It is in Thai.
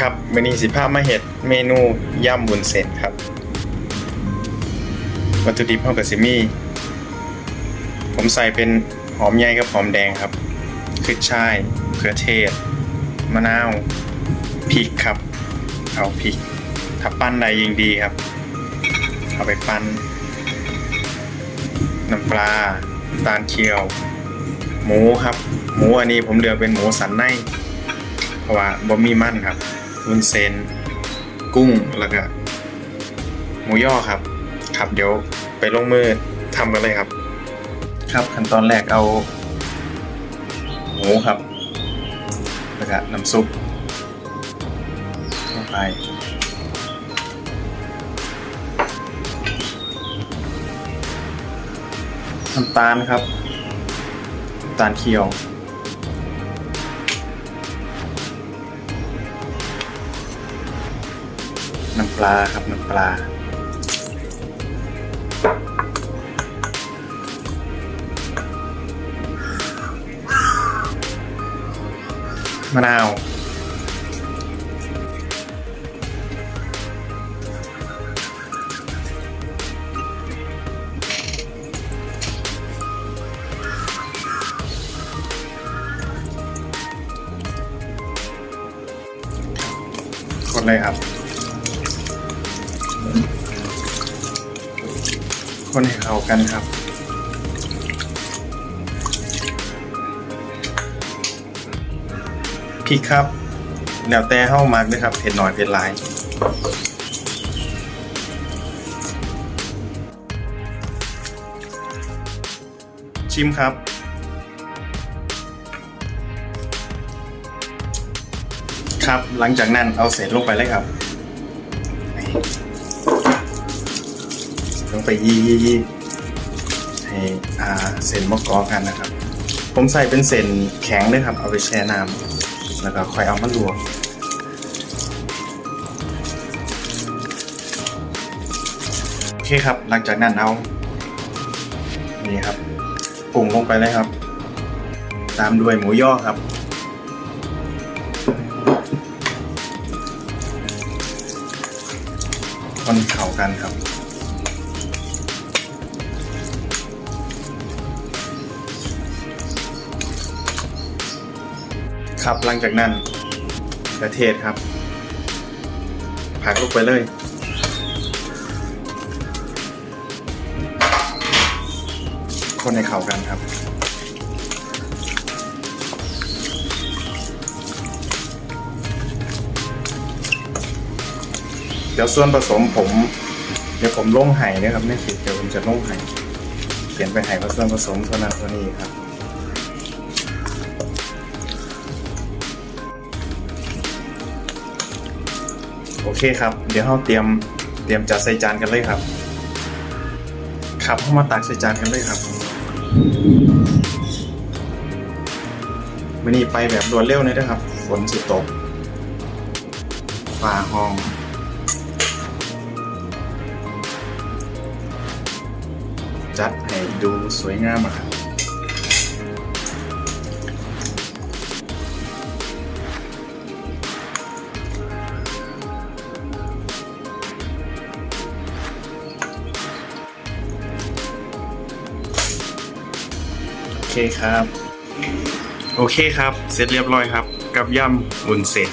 ครับวันนี้สิภาพมาเห็ดเมนูย่ำบุญเส้นครับ วัตถุดิบเท่ากับซิมี่ผมใส่เป็นหอมใหญ่กับหอมแดงครับขึ้นช่ายเขือเทศ มะนาวพริกครับ เอาพริก ถ้าปั้นใดยิ่งดีครับ เอาไปปั้นน้ำปลาตาลเคียว หมูครับ หมูอันนี้ผมเลือกเป็นหมูสันในเพราะว่าบ่มีมันครับ วุ้นเซนกุ้งแล้วก็หมูย่อครับ ครับเดี๋ยวไปลงมือทำกันเลยครับ ครับขั้นตอนแรกเอา หมูครับ แล้วก็น้ำซุปลงไปน้ำตาลครับน้ำตาลเคี่ยว น้ำปลาครับน้ำปลา มะนาวคนเลยครับ คนให้เข้ากันครับ พริกครับ แล้วแต่เข้ามากเลยครับ เผ็ดหน่อยเผ็ดหลายชิมครับ ครับหลังจากนั้นเอาเศษลงไปเลยครับ ลงไปยี่ยี่ยี่ให้อ่าเส้นมะกอกันนะครับ ผมใส่เป็นเส้นแข็งเลยครับเอาไปแช่น้ำแล้วก็ค่อยเอามาลวกโอเคครับ หลังจากนั้นเอานี่ครับปรุงลงไปเลยครับ ตามด้วยหมูย่อครับคนเข่ากันครับ ครับหลังจากนั้นกระเทศครับ ผักลงไปเลยคนให้เข้ากันครับ เดี๋ยวส่วนผสมผม เดี๋ยวผมลงไห้นะครับไม่ผิดเดี๋ยวผมจะลงไห้เขียนไปไห้ว่าส่วนผสมเท่านั้นเท่านี้ครับ โอเคครับ เดี๋ยวเราเตรียมเตรียมจัดใส่จานกันเลยครับ ครับเข้ามาตักใส่จานกันเลยครับวันนี้ไปแบบรวดเร็วเลยนะครับ ฝนสิตกฟ้าห้องจัดให้ดูสวยงามอะครับ เคครับ โอเคครับ เสร็จเรียบร้อยครับ กับย่ำบุญเสร็จ